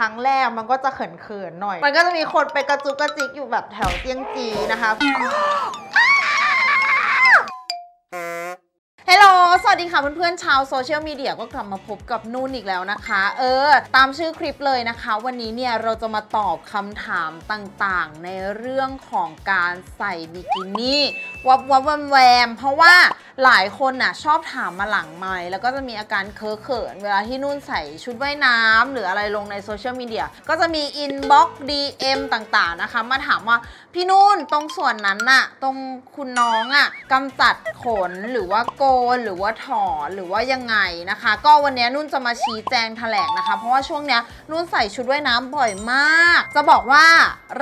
ครั้งแรกมันก็จะเขินๆหน่อย มันก็จะมีคนไปกระจุกกระจิกอยู่แบบแถวเจียงจีนะคะ ฮัลโหล สวัสดีค่ะเพื่อนๆ ชาวโซเชียลมีเดียก็กลับมาพบกับนุ่นอีกแล้วนะคะ เออ ตามชื่อคลิปเลยนะคะ วันนี้เนี่ยเราจะมาตอบคำถามต่างๆ ในเรื่องของการใส่บิกินี่วับวับแวมแวมเพราะว่าหลายคนน่ะชอบถามมาหลังไมค์แล้วก็จะมีอาการเคอะเขิน เวลาที่นุ่นใส่ชุดว่ายน้ำหรืออะไรลงในโซเชียลมีเดียก็จะมีอินบ็อกซ์ DM ต่างๆนะคะ มาถามว่าพี่นุ่นตรงส่วนนั้นน่ะตรงคุณน้องอะ่ะกำจัดขนหรือว่าโกนหรือว่าถอนหรือว่ายังไงนะคะ ก็วันนี้นุ่นจะมาชี้แจงแถลงนะคะ เพราะว่าช่วงเนี้ยนุ่นใส่ชุดว่ายน้ำบ่อยมาก จะบอกว่า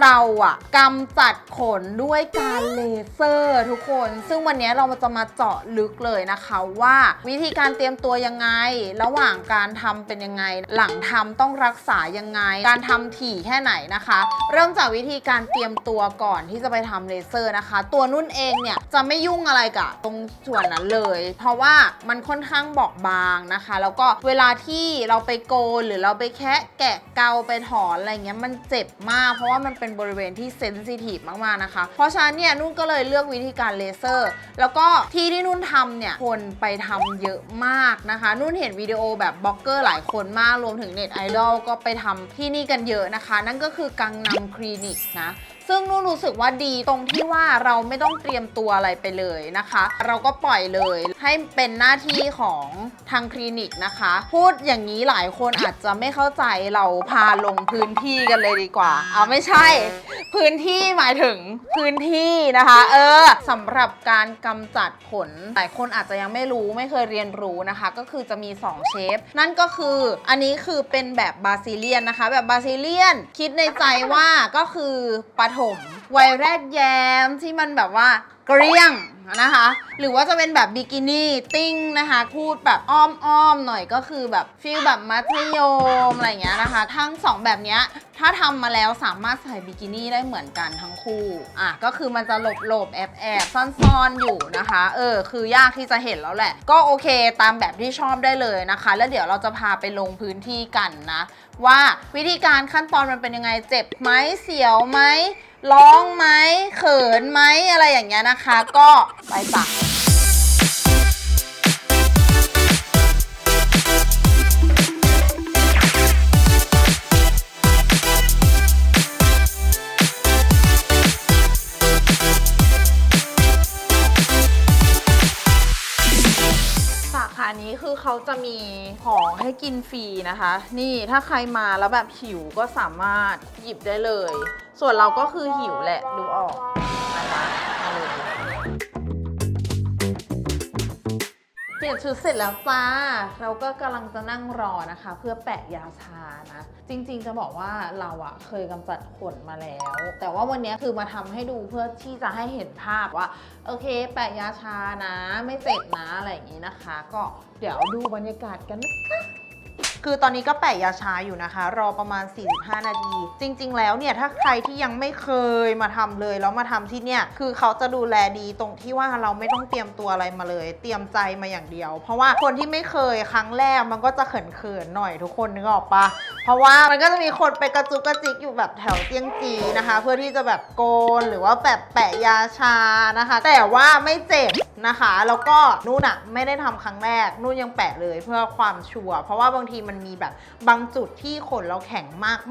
เราอะกำจัดขนด้วยการเลเซอร์ทุกคน ซึ่งวันนี้เราจะมาเจาะลึกเลยนะคะว่า วิธีการเตรียมตัวยังไง ระหว่างการทำเป็นยังไง หลังทำต้องรักษายังไง การทำถี่แค่ไหนนะคะ เริ่มจากวิธีการเตรียมตัวก่อนที่จะไปทำเลเซอร์นะคะ ตัวนุ่นเองเนี่ยจะไม่ยุ่งอะไรกับตรงส่วนนั้นเลย เพราะว่ามันค่อนข้างบอบบางนะคะ แล้วก็เวลาที่เราไปโกนหรือเราไปแคะแกะเกาไปถอนอะไรเงี้ยมันเจ็บมาก เพราะว่ามันเป็นบริเวณที่เซนซิทีฟมากๆนะคะ เพราะฉะนั้นเนี่ยนุ่นก็เลยเลือกวิธีการเลเซอร์ แล้วก็ที่ที่นุ่นุ่นทำเนี่ยคนไปทำเยอะมากนะคะ นุ่นเห็นวิดีโอแบบบล็อกเกอร์หลายคนมากรวมถึงเน็ตไอดอลก็ไปทำที่นี่กันเยอะนะคะ นั่นก็คือกังนำคลินิกนะซึ่งนุ่นรู้สึกว่าดีตรงที่ว่าเราไม่ต้องเตรียมตัวอะไรไปเลยนะคะ เราก็ปล่อยเลยให้เป็นหน้าที่ของทางคลินิกนะคะ พูดอย่างนี้หลายคนอาจจะไม่เข้าใจเราพาลงพื้นที่กันเลยดีกว่าเอาไม่ใช่ พื้นที่หมายถึงพื้นที่นะคะ เออสำหรับการกำจัดขนหลายคนอาจจะยังไม่รู้ไม่เคยเรียนรู้นะคะ ก็คือจะมี 2 เชฟ นั่นก็คืออันนี้คือเป็นแบบบาซิเลียนนะคะ แบบบาซิเลียน คิดในใจว่าก็คือปฐมวัยแรกแย้มที่มันแบบว่าเกลี้ยงนะคะ หรือว่าจะเป็นแบบบิกินี่ติ้งนะคะ พูดแบบอ้อมๆหน่อยก็คือแบบฟีลแบบมัธยมอะไรอย่างเงี้ยนะคะ ทั้งสองแบบเนี้ยถ้าทำมาแล้วสามารถใส่บิกินี่ได้เหมือนกันทั้งคู่อะก็คือมันจะหลบหลบแอบแอบซ่อนซ่อนๆอยู่นะคะ เออ คือยากที่จะเห็นแล้วแหละ ก็โอเคตามแบบที่ชอบได้เลยนะคะ แล้วเดี๋ยวเราจะพาไปลงพื้นที่กันนะ ว่าวิธีการขั้นตอนมันเป็นยังไงเจ็บไหมเสียวไหม ร้องไหมเขินไหมอะไรอย่างเงี้ยนะคะ ก็ไปจ้ะ จะมีของให้กินฟรีนะคะ นี่ถ้าใครมาแล้วแบบหิวก็สามารถหยิบได้เลย ส่วนเราก็คือหิวแหละดูออกนะคะ เปลี่ยนชุดเสร็จแล้วจ้า เราก็กำลังจะนั่งรอนะคะ เพื่อแปะยาชานะ จริงๆจะบอกว่าเราอะเคยกำจัดขนมาแล้ว แต่ว่าวันนี้คือมาทำให้ดูเพื่อที่จะให้เห็นภาพว่า โอเค แปะยาชานะ ไม่เจ็บนะอะไรอย่างนี้นะคะ ก็เดี๋ยวดูบรรยากาศกันนะคะ คือตอนนี้ก็แปะยาชาอยู่นะคะ รอประมาณ 45 นาที จริง ๆ แล้วเนี่ยถ้าใครที่ยังไม่เคยมาทำเลยแล้วมาทำที่เนี่ยคือเขาจะดูแลดีตรงที่ว่าเราไม่ต้องเตรียมตัวอะไรมาเลย เตรียมใจมาอย่างเดียว เพราะว่าคนที่ไม่เคยครั้งแรกมันก็จะเขินๆหน่อยทุกคนนึกออกปะเพราะว่ามันก็จะมีคนไปกระจุกกระจิกอยู่แบบแถวเตียงจีนะคะ เพื่อที่จะแบบโกนหรือว่าแบบแปะยาชานะคะ แต่ว่าไม่เจ็บนะคะ แล้วก็นู่นอะไม่ได้ทำครั้งแรกนู่นยังแปะเลยเพื่อความชัวร์เพราะว่าบางทีมันมีแบบบางจุดที่ขนเราแข็ง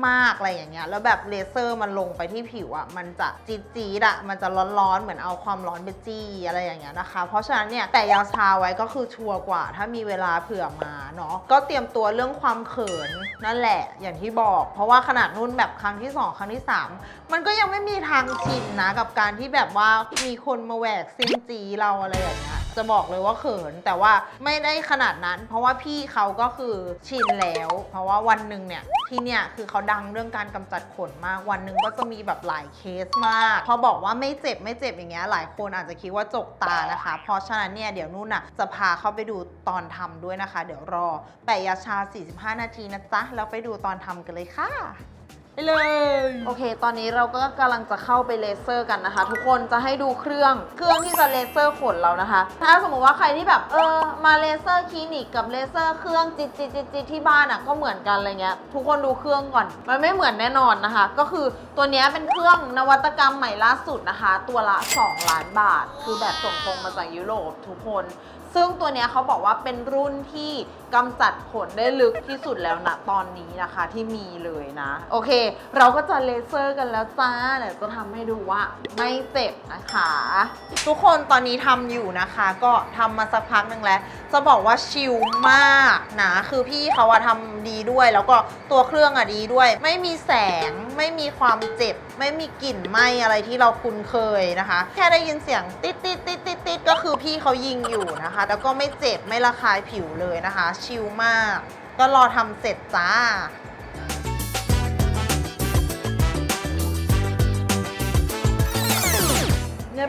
มากๆอะไรอย่างเงี้ยแล้วแบบเลเซอร์มันลงไปที่ผิวอะมันจะจี๊ดจี๊ดๆอะมันจะร้อนๆเหมือนเอาความร้อนไปจี้อะไรอย่างเงี้ยนะคะ เพราะฉะนั้นเนี่ยแต่ยาชาไว้ก็คือชัวร์กว่า ถ้ามีเวลาเผื่อมาเนาะก็เตรียมตัวเรื่องความเขินนั่นแหละ อย่างที่บอก เพราะว่าขนาดนุ่นแบบครั้งที่สองครั้งที่สามมันก็ยังไม่มีทางชินนะกับการที่แบบว่ามีคนมาแหวกซินจีเราอะไรอย่างเงี้ย จะบอกเลยว่าเขิน แต่ว่าไม่ได้ขนาดนั้น เพราะว่าพี่เขาก็คือชินแล้ว เพราะว่าวันหนึ่งเนี่ยที่เนี่ยคือเขาดังเรื่องการกำจัดขนมาก วันหนึ่งก็จะมีแบบหลายเคสมาก พอบอกว่าไม่เจ็บไม่เจ็บอย่างเงี้ยหลายคนอาจจะคิดว่าจกตานะคะ เพราะฉะนั้นเนี่ยเดี๋ยวนุ่นอะจะพาเข้าไปดูตอนทำด้วยนะคะ เดี๋ยวรอแปะยาชา 45 นาทีนะจ๊ะแล้วไปดูตอนทำกันเลยค่ะ เลย โอเค ตอนนี้เราก็กำลังจะเข้าไปเลเซอร์กันนะคะ ทุกคนจะให้ดูเครื่อง เครื่องที่จะเลเซอร์ขนเรานะคะ ถ้าสมมติว่าใครที่แบบเออมาเลเซอร์คลินิกกับเลเซอร์เครื่องจิตจิตจิตจิตที่บ้านอะก็เหมือนกันอะไรเงี้ย ทุกคนดูเครื่องก่อน มันไม่เหมือนแน่นอนนะคะ ก็คือตัวเนี้ยเป็นเครื่องนวัตกรรมใหม่ล่าสุดนะคะ ตัวละ 2 ล้านบาท คือแบบส่งตรงมาจากยุโรปทุกคน ซึ่งตัวเนี้ยเขาบอกว่าเป็นรุ่นที่กำจัดขนได้ลึกที่สุดแล้วนะตอนนี้นะคะที่มีเลยนะ โอเค เราก็จะเลเซอร์กันแล้วจ้าเดี๋ยวจะทำให้ดูว่าไม่เจ็บนะคะ ทุกคนตอนนี้ทำอยู่นะคะ ก็ทำมาสักพักนึงแล้ว จะบอกว่าชิลมากนะคือพี่เขาอะทำดีด้วย แล้วก็ตัวเครื่องอะดีด้วย ไม่มีแสงไม่มีความเจ็บ ไม่มีกลิ่นไหมอะไรที่เราคุ้นเคยนะคะ แค่ได้ยินเสียงติดติดติดติดติดก็คือพี่เขายิงอยู่นะคะ แล้วก็ไม่เจ็บไม่ระคายผิวเลยนะคะ ชิลมาก ก็รอทำเสร็จจ้า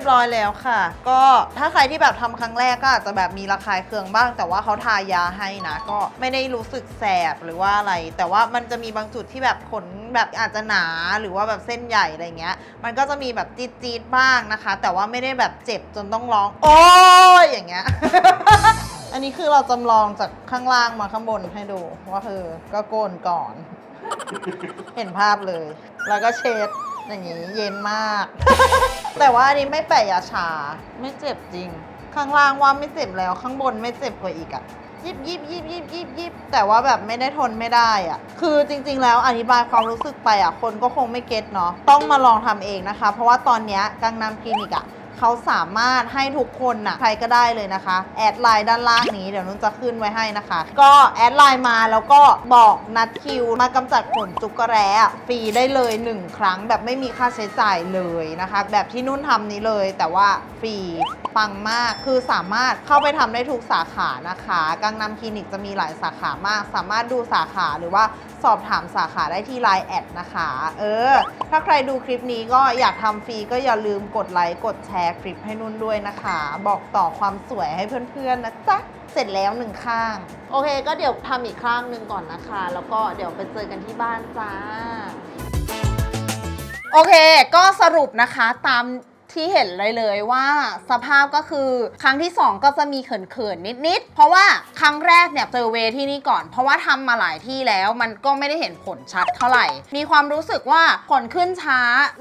ยบร้อยแล้วค่ะ ก็ถ้าใครที่แบบทำครั้งแรกก็อาจจะแบบมีระคายเคืองบ้าง แต่ว่าเขาทายาให้นะ ก็ไม่ได้รู้สึกแสบหรือว่าอะไร แต่ว่ามันจะมีบางจุดที่แบบขนแบบอาจจะหนาหรือว่าแบบเส้นใหญ่อะไรเงี้ย มันก็จะมีแบบจี๊ดๆบ้างนะคะ แต่ว่าไม่ได้แบบเจ็บจนต้องร้อง โอ้ยอย่างเงี้ยอันนี้คือเราจำลองจากข้างล่างมาข้างบนให้ดูว่าคือก็โกนก่อน เห็นภาพเลย แล้วก็เช็ด อย่างนี้เย็นมาก แต่ว่าอันนี้ไม่แปะยาชา ไม่เจ็บจริง ข้างล่างว่าไม่เจ็บแล้วข้างบนไม่เจ็บกว่าอีกอะยิบยิบยิบยิบยิบยิบแต่ว่าแบบไม่ได้ทนไม่ได้อะคือจริง ๆ แล้วอธิบายความรู้สึกไปอะคนก็คงไม่เก็ตเนาะต้องมาลองทำเองนะคะ เพราะว่าตอนเนี้ยกังนำคลินิกอะ เขาสามารถให้ทุกคนน่ะใครก็ได้เลยนะคะ แอดไลน์ด้านล่างนี้เดี๋ยวนุ่นจะขึ้นไว้ให้นะคะ ก็แอดไลน์มาแล้วก็บอกนัดคิว มากำจัดขนจุกกระแร้อะฟรีได้เลย 1 ครั้งแบบไม่มีค่าใช้จ่ายเลยนะคะ แบบที่นุ่นทำนี้เลย แต่ว่าฟรีปังมากคือสามารถเข้าไปทำได้ทุกสาขานะคะกังนำคลินิกจะมีหลายสาขามาก สามารถดูสาขาหรือว่า สอบถามสาขาได้ที่ Line แอดนะคะ เออ ถ้าใครดูคลิปนี้ก็อยากทำฟรีก็อย่าลืมกดไลค์กดแชร์คลิปให้นุ่นด้วยนะคะ บอกต่อความสวยให้เพื่อนๆนะจ๊ะ เสร็จแล้วหนึ่งข้าง โอเค ก็เดี๋ยวทำอีกข้างหนึ่งก่อนนะคะ แล้วก็เดี๋ยวไปเจอกันที่บ้านจ้า โอเค ก็สรุปนะคะตาม ที่เห็นเลยเลยว่าสภาพก็คือครั้งที่ 2 ก็จะมีเขินๆนิดๆ เพราะว่าครั้งแรกเนี่ยเจอเวที่นี่ก่อน เพราะว่าทำมาหลายที่แล้วมันก็ไม่ได้เห็นผลชัดเท่าไหร่ มีความรู้สึกว่าผลขึ้นช้า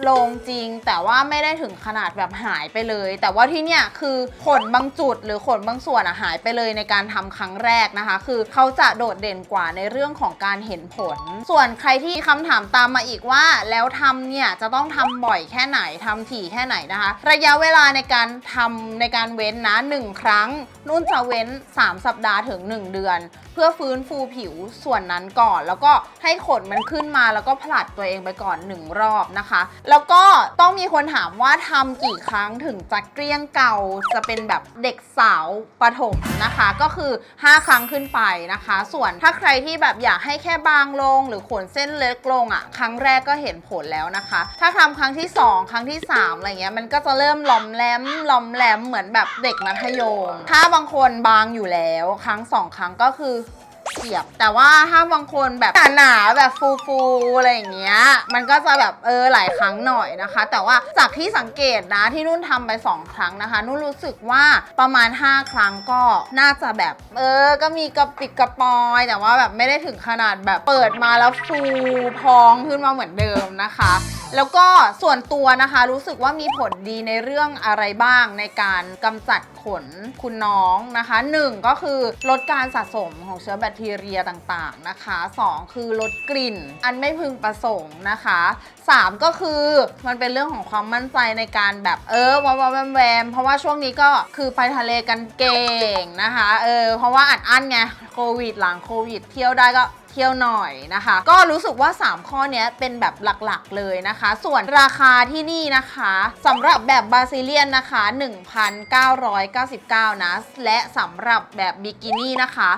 ลงจริง แต่ว่าไม่ได้ถึงขนาดแบบหายไปเลย แต่ว่าที่เนี่ยคือขนบางจุดหรือขนบางส่วนอะหายไปเลยในการทำครั้งแรกนะคะ คือเขาจะโดดเด่นกว่าในเรื่องของการเห็นผล ส่วนใครที่มีคำถามตามมาอีกว่า แล้วทำเนี่ยจะต้องทำบ่อยแค่ไหนทำถี่แค่ไหนนะคะ ระยะเวลาในการทำในการเว้นนะ 1 ครั้ง นุ่นจะเว้น 3 สัปดาห์ถึง 1 เดือน เพื่อฟื้นฟูผิวส่วนนั้นก่อน แล้วก็ให้ขนมันขึ้นมาแล้วก็ผลัดตัวเองไปก่อน 1 รอบนะคะ แล้วก็ต้องมีคนถามว่าทำกี่ครั้งถึงจะเกลี้ยงเก่าจะเป็นแบบเด็กสาวประถมนะคะ ก็คือ 5 ครั้งขึ้นไปนะคะ ส่วนถ้าใครที่แบบอยากให้แค่บางลง หรือขนเส้นเล็กลงอะ่ะ ครั้งแรกก็เห็นผลแล้วนะคะ ถ้าทำครั้งที่ 2 ครั้งที่ 3 อะไรเงี้ยมันก็จะเริ่มหลอมแหลมหลอมแหลมเหมือนแบบเด็กมัธยม ถ้าบางคนบางอยู่แล้ว ครั้งสองครั้งก็คือเสียบ แต่ว่าถ้าบางคนแบบหนาๆแบบฟูๆอะไรอย่างเงี้ย มันก็จะแบบเออหลายครั้งหน่อยนะคะ แต่ว่าจากที่สังเกตนะที่นุ่นทำไป 2 ครั้งนะคะ นุ่นรู้สึกว่าประมาณ 5 ครั้งก็น่าจะแบบเออ ก็มีกระปิดกระปอย แต่ว่าแบบไม่ได้ถึงขนาดแบบเปิดมาแล้วฟูพองขึ้นมาเหมือนเดิมนะคะแล้วก็ส่วนตัวนะคะรู้สึกว่ามีผลดีในเรื่องอะไรบ้างในการกำจัดขนคุณน้องนะคะ 1 ก็คือลดการสะสมของเชื้อแบคทีเรียต่างๆนะคะ 2 คือลดกลิ่น อันไม่พึงประสงค์นะคะ 3 ก็คือมันเป็นเรื่องของความมั่นใจในการแบบเออวาวาแวมแวมเพราะว่าช่วงนี้ก็คือไปทะเลกันเก่งนะคะเออเพราะว่าอัดอั้นไงโควิดหลังโควิดเที่ยวได้ก็เที่ยวหน่อยนะคะ ก็รู้สึกว่า 3 ข้อเนี้ยเป็นแบบหลักๆเลยนะคะ ส่วนราคาที่นี่นะคะสำหรับแบบบาซิเลียนนะคะ 1,999 นะ และสำหรับแบบบิกินี่นะคะ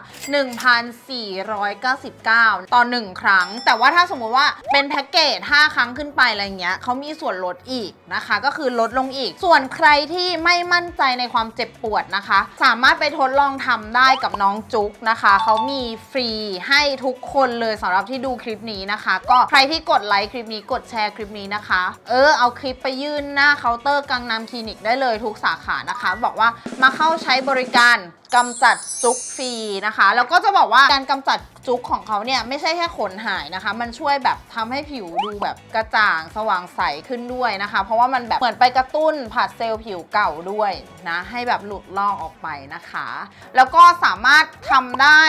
1,499 ต่อ 1 ครั้ง แต่ว่าถ้าสมมุติว่าเป็นแพ็กเกจ 5 ครั้งขึ้นไปอะไรเงี้ยเขามีส่วนลดอีกนะคะ ก็คือลดลงอีก ส่วนใครที่ไม่มั่นใจในความเจ็บปวดนะคะ สามารถไปทดลองทำได้กับน้องจุ๊กนะคะ เขามีฟรีให้ทุกคนเลยสำหรับที่ดูคลิปนี้นะคะ ก็ใครที่กดไลค์คลิปนี้กดแชร์คลิปนี้นะคะ เออเอาคลิปไปยื่นหน้าเคาน์เตอร์กังนำคลินิกได้เลยทุกสาขานะคะ บอกว่ามาเข้าใช้บริการกำจัดจุกฟรีนะคะ แล้วก็จะบอกว่าการกำจัดจุกของเขาเนี่ยไม่ใช่แค่ขนหายนะคะ มันช่วยแบบทำให้ผิวดูแบบกระจ่างสว่างใสขึ้นด้วยนะคะ เพราะว่ามันแบบเหมือนไปกระตุ้นผัดเซลล์ผิวเก่าด้วยนะ ให้แบบหลุดลอกออกไปนะคะ แล้วก็สามารถทำได้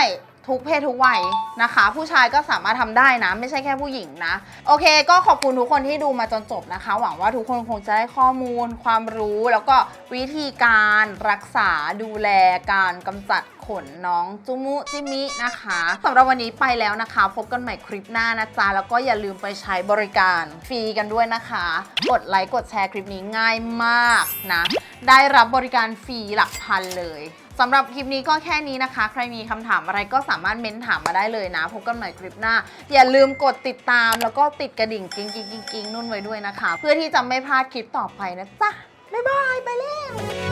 ทุกเพศทุกวัยนะคะ ผู้ชายก็สามารถทำได้นะ ไม่ใช่แค่ผู้หญิงนะ โอเค ก็ขอบคุณทุกคนที่ดูมาจนจบนะคะ หวังว่าทุกคนคงจะได้ข้อมูล ความรู้แล้วก็วิธีการรักษาดูแลการกำจัดขนน้องจุมุจิมินะคะสำหรับวันนี้ไปแล้วนะคะ พบกันใหม่คลิปหน้านะจ๊ะแล้วก็อย่าลืมไปใช้บริการฟรีกันด้วยนะคะ กดไลค์กดแชร์คลิปนี้ง่ายมากนะ ได้รับบริการฟรีหลักพันเลย สำหรับคลิปนี้ก็แค่นี้นะคะ ใครมีคำถามอะไรก็สามารถเม้นถามมาได้เลยนะ พบกันใหม่คลิปหน้า อย่าลืมกดติดตามแล้วก็ติดกระดิ่งกิ๊งกิ๊งกิ๊งกิ้งนุ่นไว้ด้วยนะคะ เพื่อที่จะไม่พลาดคลิปต่อไปนะจ๊ะบ๊ายบายไปแล้ว